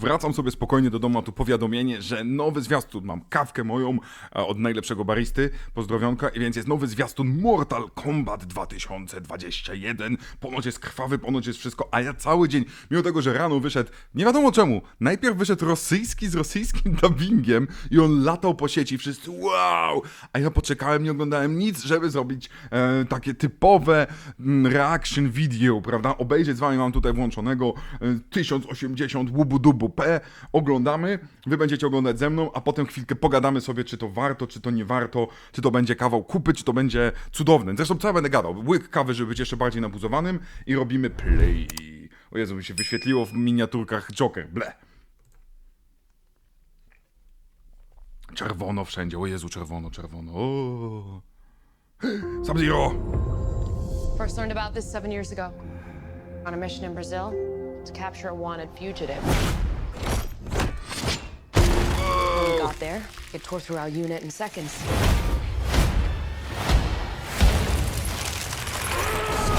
Wracam sobie spokojnie do domu, a tu powiadomienie, że nowy zwiastun, mam kawkę moją e, od najlepszego baristy, pozdrowionka, więc jest nowy zwiastun Mortal Kombat 2021, ponoć jest krwawy, ponoć jest wszystko, a ja cały dzień, mimo tego, że rano wyszedł, nie wiadomo czemu, najpierw wyszedł rosyjski z rosyjskim dubbingiem i on latał po sieci, wszyscy wow, a ja poczekałem, nie oglądałem nic, żeby zrobić e, takie typowe mm, reaction video, prawda, obejrzeć z wami mam tutaj włączonego e, 1080 łubu dubu P, oglądamy, wy będziecie oglądać ze mną, a potem chwilkę pogadamy sobie, czy to warto, czy to nie warto, czy to będzie kawał kupy, czy to będzie cudowne. Zresztą co ja będę gadał? Łyk kawy, żeby być jeszcze bardziej nabuzowanym i robimy play. O Jezu, mi się wyświetliło w miniaturkach Joker, ble. Czerwono wszędzie, o Jezu, czerwono, czerwono, o. Sub-Zero! First learned about this seven years ago. On a mission in Brazil to capture a wanted fugitive. Got there, it tore through our unit in seconds.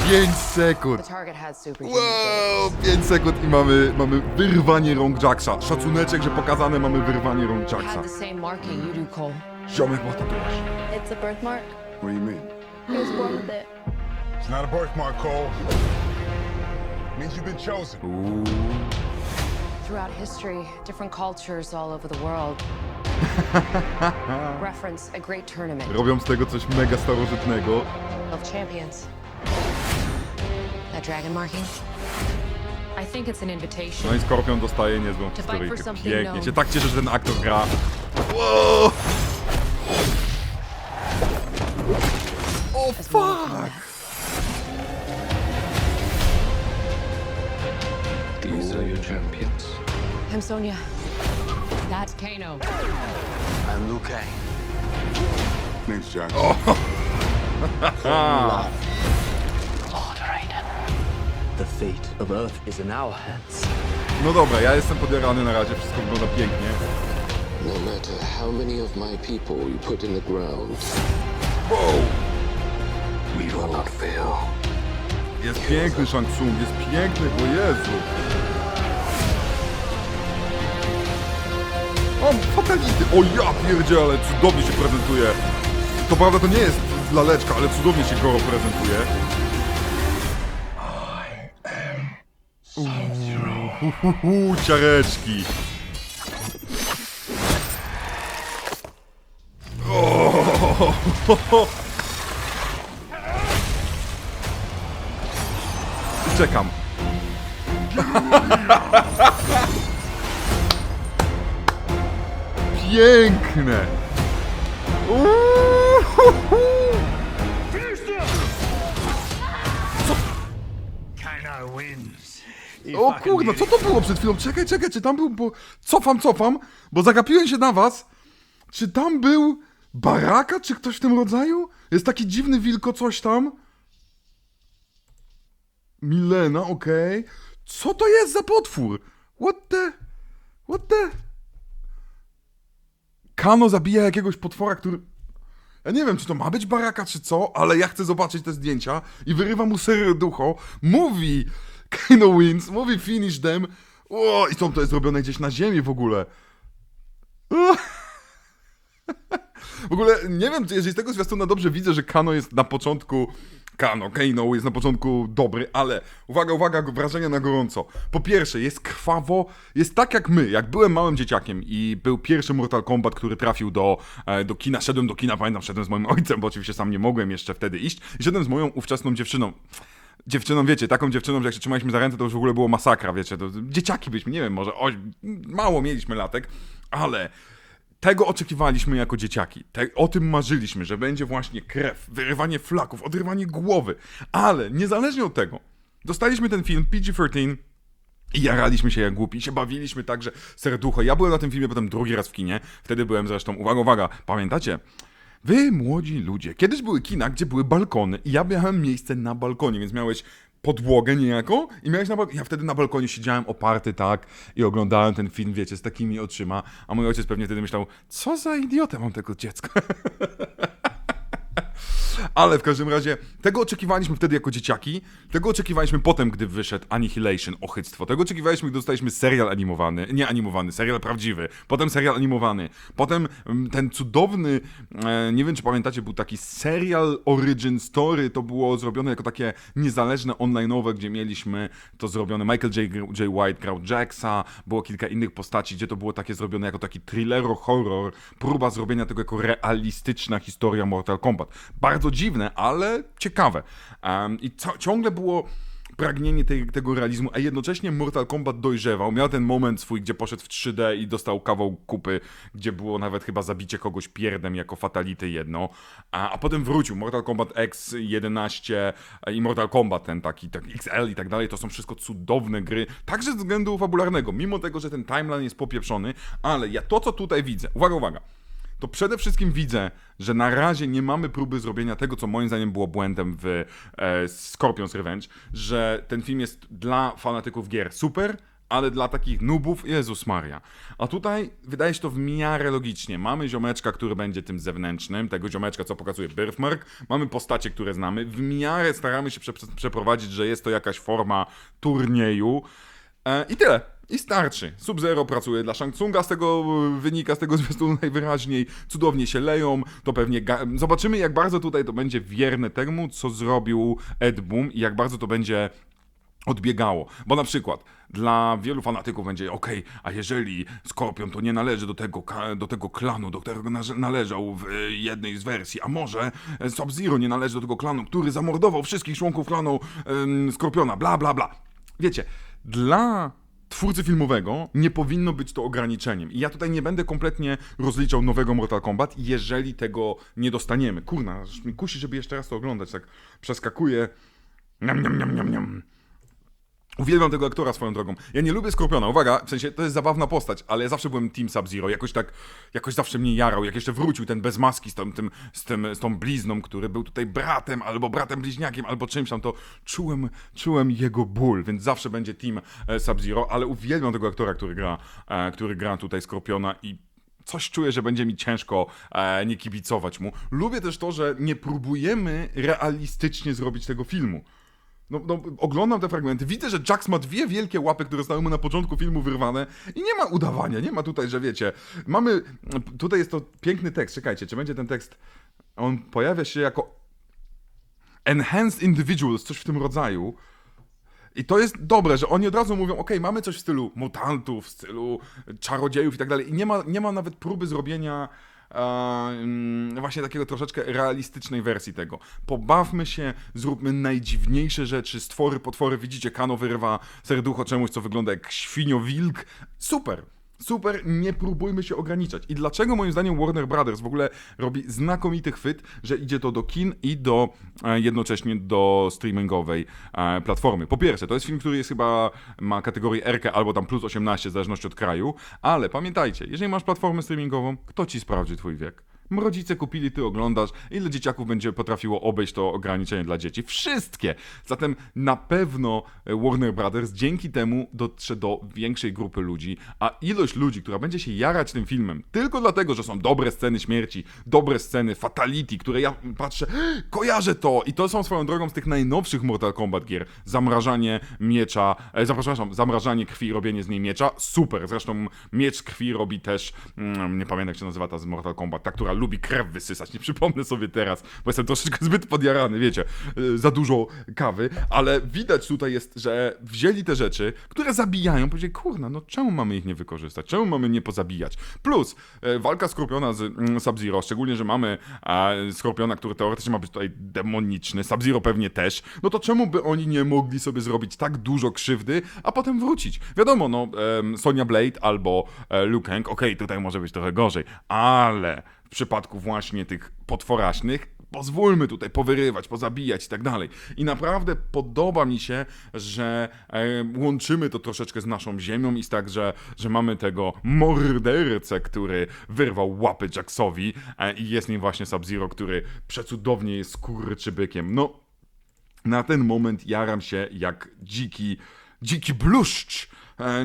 5 sekund! The target had superhuman Wow, abilities. 5 sekund i mamy, mamy wyrwanie rąk Jacksa. Szacuneczek, że pokazane mamy wyrwanie rąk It Jacksa. the same marking you do, Cole. Ziomek ma tatuaż. It's a birthmark. What do you mean? He was born with it. It's not a birthmark, Cole. It means you've been chosen. Throughout history, different cultures all over the world reference a great tournament Robią z tego coś mega starożytnego. of champions. That dragon marking? I think it's an No invitation. i Skorpion dostaje niezłą fight historyjkę. for something Pięknie. known. Się tak cieszę, że ten aktor gra. Wow! O fuck! These are your champions. I'm Sonia. That's Kano. I'm Liu Kang. Name's Jack. Lord Raiden. The fate of Earth is in our hands. No dobra, ja jestem podjarany na razie, wszystko wygląda pięknie. No matter how many of my people you put in the ground, Wow! we will not fail. Jest piękny Shang Tsung, jest piękny, o Jezu! O, fatality! O ja pierdzie, ale cudownie się prezentuje. To prawda, to nie jest laleczka, ale cudownie się Goro prezentuje. Uuu, ciareczki. O, Czekam. Piękne. O kurwa, co to było przed chwilą? Czekaj, czekaj, czy tam był, bo... Cofam, cofam, bo zagapiłem się na was. Czy tam był Baraka, czy ktoś w tym rodzaju? Jest taki dziwny wilko coś tam. Milena, okej. Co to jest za potwór? What the... What the... Kano zabija jakiegoś potwora, który... Ja nie wiem, czy to ma być baraka, czy co, ale ja chcę zobaczyć te zdjęcia i wyrywa mu serducho. Mówi Kano wins, mówi finish them. O, i to, to jest zrobione gdzieś na ziemi w ogóle. W ogóle nie wiem, jeżeli z tego zwiastuna dobrze widzę, że Kano jest na początku. Kano, Kano jest na początku dobry, ale uwaga, uwaga, wrażenia na gorąco. Po pierwsze, jest krwawo, jest tak jak my. Jak byłem małym dzieciakiem i był pierwszy Mortal Kombat, który trafił do, e, do kina, szedłem do kina, pamiętam, szedłem z moim ojcem, bo oczywiście sam nie mogłem jeszcze wtedy iść, i szedłem z moją ówczesną dziewczyną dziewczyną, wiecie, taką dziewczyną, że jak się trzymaliśmy za ręce, to już w ogóle było masakra, wiecie, to dzieciaki byliśmy, nie wiem, może oś, mało mieliśmy latek, ale tego oczekiwaliśmy jako dzieciaki. Te, o tym marzyliśmy, że będzie właśnie krew, wyrywanie flaków, odrywanie głowy, ale niezależnie od tego, dostaliśmy ten film PG-13 i jaraliśmy się jak głupi, się bawiliśmy tak, że serducho. Ja byłem na tym filmie potem drugi raz w kinie, wtedy byłem zresztą, uwaga, uwaga, pamiętacie? Wy, młodzi ludzie, kiedyś były kina, gdzie były balkony i ja miałem miejsce na balkonie, więc miałeś podłogę niejako i miałeś na. Ja wtedy na balkonie siedziałem oparty tak i oglądałem ten film, wiecie, z takimi oczyma, a mój ojciec pewnie wtedy myślał, co za idiotę mam tego dziecka. Ale w każdym razie, tego oczekiwaliśmy wtedy jako dzieciaki, tego oczekiwaliśmy potem, gdy wyszedł Annihilation, ochyctwo. Tego oczekiwaliśmy, gdy dostaliśmy serial animowany, nie animowany, serial prawdziwy, potem serial animowany, potem mm, ten cudowny, e, nie wiem czy pamiętacie, był taki serial Origin Story, to było zrobione jako takie niezależne online'owe, gdzie mieliśmy to zrobione, Michael J. J. White grał Jacksa, było kilka innych postaci, gdzie to było takie zrobione jako taki thrillero horror, próba zrobienia tego jako realistyczna historia Mortal Kombat. Bardzo dziwne, ale ciekawe. Em, I ciągle było pragnienie tej, tego realizmu, a jednocześnie Mortal Kombat dojrzewał. Miał ten moment swój, gdzie poszedł w 3D i dostał kawał kupy, gdzie było nawet chyba zabicie kogoś pierdem jako fatality jedno, a, a potem wrócił. Mortal Kombat X11 i Mortal Kombat ten taki, tak XL i tak dalej, to są wszystko cudowne gry, także ze względu fabularnego, mimo tego, że ten timeline jest popieprzony, ale ja to, co tutaj widzę, uwaga, uwaga, to przede wszystkim widzę, że na razie nie mamy próby zrobienia tego, co moim zdaniem było błędem w e, Scorpion's Revenge, że ten film jest dla fanatyków gier super, ale dla takich nubów, Jezus Maria. A tutaj wydaje się to w miarę logicznie. Mamy ziomeczka, który będzie tym zewnętrznym, tego ziomeczka, co pokazuje Birthmark, mamy postacie, które znamy, w miarę staramy się prze przeprowadzić, że jest to jakaś forma turnieju e, i tyle. I starczy. Sub-Zero pracuje dla Shang Tsunga, z tego y, wynika, z tego zwiastunu najwyraźniej. Cudownie się leją, to pewnie... Zobaczymy, jak bardzo tutaj to będzie wierne temu, co zrobił Ed Boon i jak bardzo to będzie odbiegało. Bo na przykład dla wielu fanatyków będzie okej, a jeżeli Skorpion to nie należy do tego, do tego klanu, do którego należał w jednej z wersji, a może e, Sub-Zero nie należy do tego klanu, który zamordował wszystkich członków klanu ym, Skorpiona, bla bla bla. Wiecie, dla twórcy filmowego nie powinno być to ograniczeniem. I ja tutaj nie będę kompletnie rozliczał nowego Mortal Kombat, jeżeli tego nie dostaniemy. Kurna, aż mi kusi, żeby jeszcze raz to oglądać, tak przeskakuje. Niam, niam, niam, niam, niam. Uwielbiam tego aktora swoją drogą. Ja nie lubię Skorpiona, uwaga, w sensie to jest zabawna postać, ale ja zawsze byłem Team Sub-Zero, jakoś tak, jakoś zawsze mnie jarał, jak jeszcze wrócił ten bez maski z, tą, tym, z, tym, z tą blizną, który był tutaj bratem, albo bratem bliźniakiem, albo czymś tam, to czułem, czułem jego ból, więc zawsze będzie Team e, Sub-Zero, ale uwielbiam tego aktora, który gra, e, który gra tutaj Skorpiona i coś czuję, że będzie mi ciężko e, nie kibicować mu. Lubię też to, że nie próbujemy realistycznie zrobić tego filmu. No, no, oglądam te fragmenty, widzę, że Jax ma dwie wielkie łapy, które zostały mu na początku filmu wyrwane i nie ma udawania, nie ma tutaj, że wiecie, mamy, tutaj jest to piękny tekst, czekajcie, czy będzie ten tekst, on pojawia się jako Enhanced Individuals, coś w tym rodzaju, i to jest dobre, że oni od razu mówią, ok, mamy coś w stylu mutantów, w stylu czarodziejów i tak dalej. I nie ma, nie ma nawet próby zrobienia mm, właśnie takiego troszeczkę realistycznej wersji tego. Pobawmy się, zróbmy najdziwniejsze rzeczy, stwory, potwory. Widzicie, Kano wyrywa serducho czemuś, co wygląda jak świnio-wilk. Super! Super, nie próbujmy się ograniczać. I dlaczego moim zdaniem Warner Brothers w ogóle robi znakomity chwyt, że idzie to do kin i do e, jednocześnie do streamingowej e, platformy. Po pierwsze, to jest film, który jest chyba ma kategorię RK albo tam plus 18 w zależności od kraju, ale pamiętajcie, jeżeli masz platformę streamingową, kto ci sprawdzi twój wiek? Rodzice kupili, ty oglądasz. Ile dzieciaków będzie potrafiło obejść to ograniczenie dla dzieci? Wszystkie! Zatem na pewno Warner Brothers dzięki temu dotrze do większej grupy ludzi, a ilość ludzi, która będzie się jarać tym filmem tylko dlatego, że są dobre sceny śmierci, dobre sceny fatality, które ja patrzę, kojarzę to! I to są swoją drogą z tych najnowszych Mortal Kombat gier. Zamrażanie miecza, e, zapraszam, zamrażanie krwi, robienie z niej miecza, super. Zresztą miecz krwi robi też, mm, nie pamiętam jak się nazywa ta z Mortal Kombat, ta, która lubi krew wysysać, nie przypomnę sobie teraz, bo jestem troszeczkę zbyt podjarany, wiecie, y, za dużo kawy, ale widać tutaj jest, że wzięli te rzeczy, które zabijają, powiedzieli, kurna, no czemu mamy ich nie wykorzystać, czemu mamy nie pozabijać? Plus, e, walka Skorpiona z mm, Sub-Zero, szczególnie, że mamy Skorpiona, który teoretycznie ma być tutaj demoniczny, Sub-Zero pewnie też, no to czemu by oni nie mogli sobie zrobić tak dużo krzywdy, a potem wrócić? Wiadomo, no, em, Sonya Blade albo e, Liu Kang, okej, tutaj może być trochę gorzej, ale w przypadku właśnie tych potworaśnych, pozwólmy tutaj powyrywać, pozabijać i tak dalej. I naprawdę podoba mi się, że e, łączymy to troszeczkę z naszą ziemią i tak, że, że mamy tego mordercę, który wyrwał łapy Jacksowi e, i jest nim właśnie Sub-Zero, który przecudownie jest skurczybykiem. No, na ten moment jaram się jak dziki, dziki bluszcz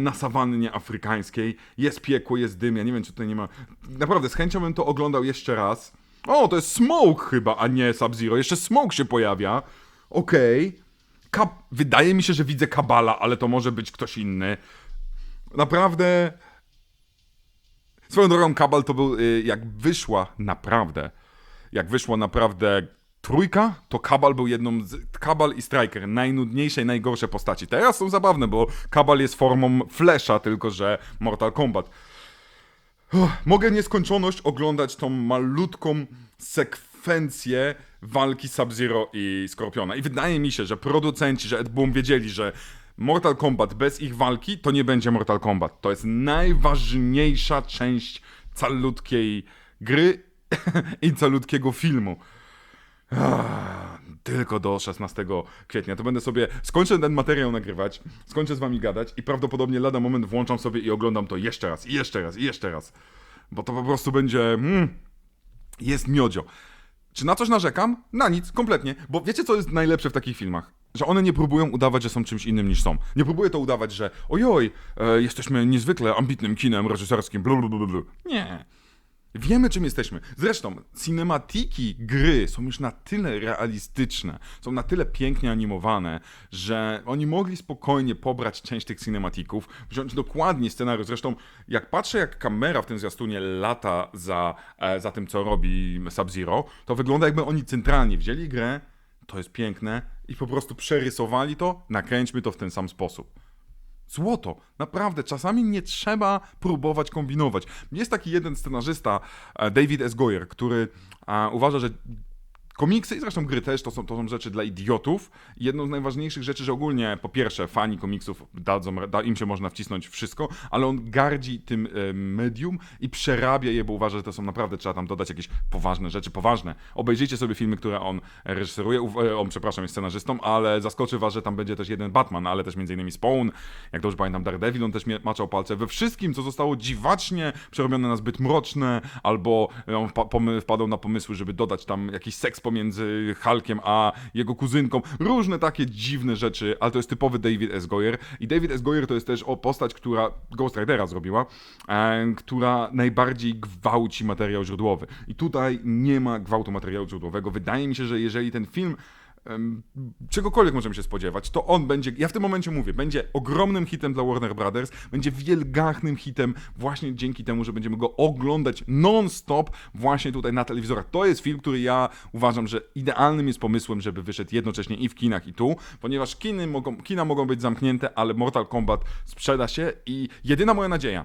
na sawannie afrykańskiej. Jest piekło, jest dym, ja nie wiem, czy tutaj nie ma... Naprawdę, z chęcią bym to oglądał jeszcze raz. O, to jest Smoke chyba, a nie Sub-Zero. Jeszcze Smoke się pojawia. Okej. Kab- Wydaje mi się, że widzę Kabala, ale to może być ktoś inny. Naprawdę... Swoją drogą Kabal to był, y, jak wyszła naprawdę, jak wyszła naprawdę trójka, to Kabal był jedną z... Kabal i Striker, najnudniejsze i najgorsze postaci. Teraz są zabawne, bo Kabal jest formą Flasha, tylko że Mortal Kombat. Mogę nieskończoność oglądać tą malutką sekwencję walki Sub-Zero i Skorpiona. I wydaje mi się, że producenci, że Ed wiedzieli, że Mortal Kombat bez ich walki to nie będzie Mortal Kombat. To jest najważniejsza część calutkiej gry i calutkiego filmu. Tylko do 16 kwietnia. To będę sobie. Skończę ten materiał nagrywać, skończę z wami gadać i prawdopodobnie lada moment włączam sobie i oglądam to jeszcze raz, i jeszcze raz, i jeszcze raz. Bo to po prostu będzie. Mm, jest miodzio. Czy na coś narzekam? Na nic, kompletnie. Bo wiecie, co jest najlepsze w takich filmach? Że one nie próbują udawać, że są czymś innym niż są. Nie próbuje to udawać, że ojoj, e, jesteśmy niezwykle ambitnym kinem reżyserskim, blu. Nie. Wiemy, czym jesteśmy. Zresztą, cinematiki gry są już na tyle realistyczne, są na tyle pięknie animowane, że oni mogli spokojnie pobrać część tych cinematików, wziąć dokładnie scenariusz. Zresztą, jak patrzę, jak kamera w tym zwiastunie lata za, e, za tym, co robi Sub-Zero, to wygląda jakby oni centralnie wzięli grę, to jest piękne, i po prostu przerysowali to, nakręćmy to w ten sam sposób. Złoto. Naprawdę, czasami nie trzeba próbować kombinować. Jest taki jeden scenarzysta, e, David S. Goyer, który e, uważa, że komiksy i zresztą gry też to są, to są rzeczy dla idiotów. Jedną z najważniejszych rzeczy, że ogólnie po pierwsze fani komiksów dadzą, da, im się można wcisnąć wszystko, ale on gardzi tym e, medium i przerabia je, bo uważa, że to są naprawdę, trzeba tam dodać jakieś poważne rzeczy, poważne. Obejrzyjcie sobie filmy, które on reżyseruje, Uf- e, on, przepraszam, jest scenarzystą, ale zaskoczy was, że tam będzie też jeden Batman, ale też między innymi Spawn, jak dobrze pamiętam Daredevil, on też maczał palce we wszystkim, co zostało dziwacznie przerobione na zbyt mroczne, albo e, on wpa- pomy- wpadał na pomysły, żeby dodać tam jakiś seks pomiędzy Hulkiem a jego kuzynką, różne takie dziwne rzeczy, ale to jest typowy David S. Goyer i David S. Goyer to jest też o postać, która Ghost Ridera zrobiła, e, która najbardziej gwałci materiał źródłowy. I tutaj nie ma gwałtu materiału źródłowego. Wydaje mi się, że jeżeli ten film czegokolwiek możemy się spodziewać, to on będzie, ja w tym momencie mówię, będzie ogromnym hitem dla Warner Brothers, będzie wielgachnym hitem właśnie dzięki temu, że będziemy go oglądać non-stop właśnie tutaj na telewizorach. To jest film, który ja uważam, że idealnym jest pomysłem, żeby wyszedł jednocześnie i w kinach i tu, ponieważ kiny mogą, kina mogą być zamknięte, ale Mortal Kombat sprzeda się i jedyna moja nadzieja,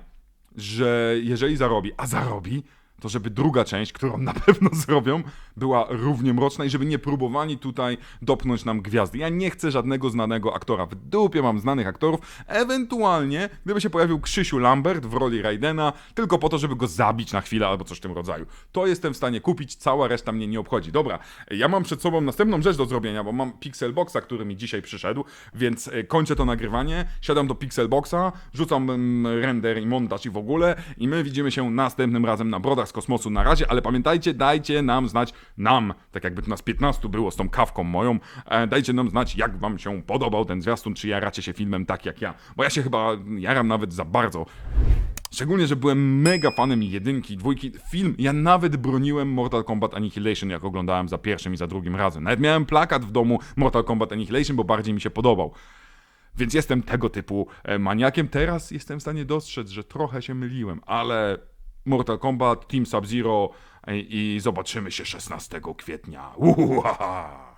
że jeżeli zarobi, a zarobi, to żeby druga część, którą na pewno zrobią, była równie mroczna i żeby nie próbowali tutaj dopnąć nam gwiazdy. Ja nie chcę żadnego znanego aktora. W dupie mam znanych aktorów. Ewentualnie, gdyby się pojawił Krzysiu Lambert w roli Raidena, tylko po to, żeby go zabić na chwilę albo coś w tym rodzaju. To jestem w stanie kupić, cała reszta mnie nie obchodzi. Dobra, ja mam przed sobą następną rzecz do zrobienia, bo mam Pixelboxa, który mi dzisiaj przyszedł, więc e, kończę to nagrywanie, siadam do Pixelboxa, rzucam mm, render i montaż i w ogóle i my widzimy się następnym razem na Brodach z Kosmosu na razie, ale pamiętajcie, dajcie nam znać, nam, tak jakby tu nas 15 było z tą kawką moją, e, dajcie nam znać, jak wam się podobał ten zwiastun, czy jaracie się filmem tak jak ja, bo ja się chyba jaram nawet za bardzo. Szczególnie, że byłem mega fanem jedynki, dwójki. Film, ja nawet broniłem Mortal Kombat Annihilation, jak oglądałem za pierwszym i za drugim razem. Nawet miałem plakat w domu Mortal Kombat Annihilation, bo bardziej mi się podobał. Więc jestem tego typu e, maniakiem. Teraz jestem w stanie dostrzec, że trochę się myliłem, ale Mortal Kombat, Team Sub-Zero e, i zobaczymy się 16 kwietnia. Uhuhaha.